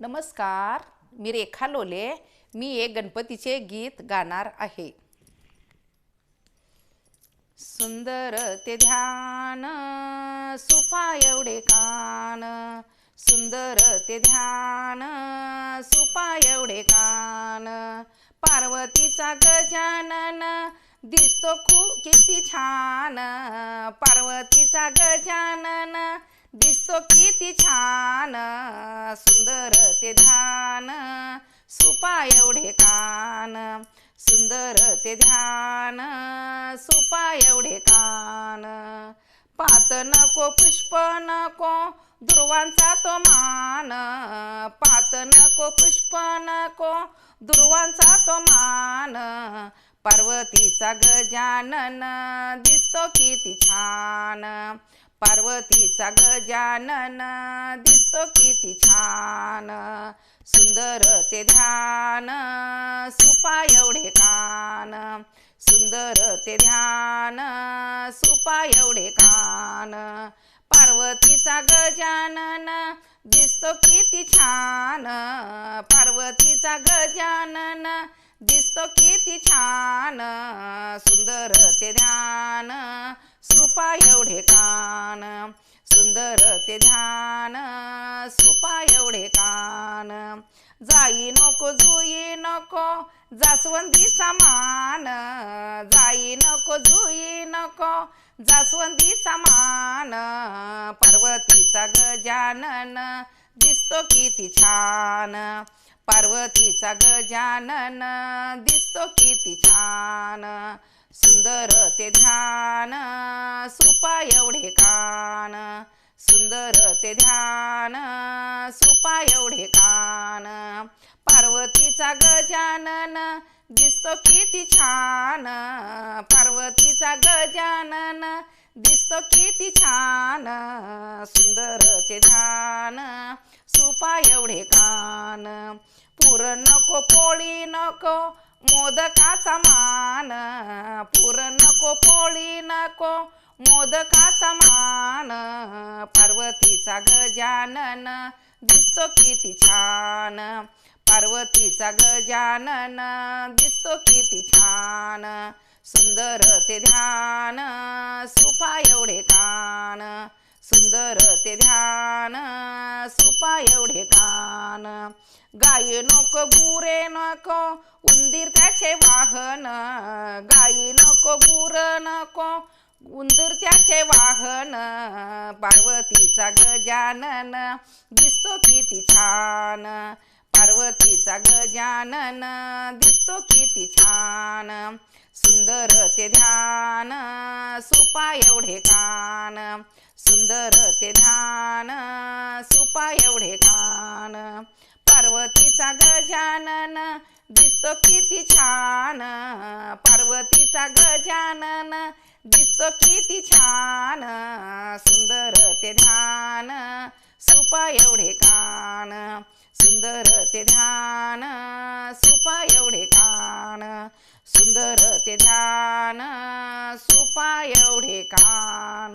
नमस्कार मी रेखा लोले. मी एक गणपतीचे गीत गाणार आहे. सुंदर ते ध्यान सुपा एवढे कान. सुंदर ते ध्यान सुपा एवढे कान. पार्वतीचा गजानन दिसतो खूप किती छान. पार्वतीचा गजानन दिसतो किती छान. सुंदर ते ध्यान सुपा एवढे कान सुंदर ते ध्यान सुपा एवढे कान. पात नको पुष्प नको दुर्वांचा तो मान. पात नको पुष्प नको दुर्वांचा तो मान. पार्वतीचा गजानन दिसतो किती छान. पार्वतीचा गजानन दिसतो किती छान. सुंदर ते ध्यान सुपा एवढे कान. सुंदर ते ध्यान सुपा एवढे कान. पार्वतीचा गजानन दिसतो किती छान. पार्वतीचा गजानन दिसतो किती छान. सुंदर ते ध्यान सुपा एवढे कान सुंदर ते ध्यान. सुपा एवढे कान जाई नको जुई नको जास्वंदीचा मान. जाई नको जुई नको जास्वंदीचा मान. पार्वतीचा गजानन दिसतो किती छान. पार्वतीचा गजानन दिसतो किती छान. सुंदर ते ध्यान सुपा एवढे कान. सुंदर ते ध्यान सुपा एवढे कान. पार्वतीचा गजानन दिसतो किती छान. पार्वतीचा गजानन दिसतो किती छान. सुंदर ते ध्यान सुपा एवढे कान. पुरण नको पोळी नको मोदकाचा मान. पुरण नको पोळी नको. मोदकाचा मान. पार्वतीचा गजानन दिसतो किती छान. पार्वतीचा गजानन दिसतो किती छान. सुंदर ते ध्यान. सुंदर ते ध्यान सुपा एवढे कान गाई नको गुरे नको उंदीर त्याचे वाहन. गाई नको गुर नको उंदीर त्याचे वाहन. पार्वतीचा गजानन दिसतो किती छान. पार्वतीचा गजानन दिसतो किती छान. सुंदर ते ध्यान सुपा एवढे कान सुंदर ते ध्यान सुपा एवढे कान पार्वतीचा गजानन दिसतो किती छान. पार्वतीचा गजानन दिसतो किती छान. सुंदर ते ध्यान सुपा एवढे कान सुंदर ते ध्यान सुपा एवढे कान सुंदर ते ध्यान सुपा एवढे कान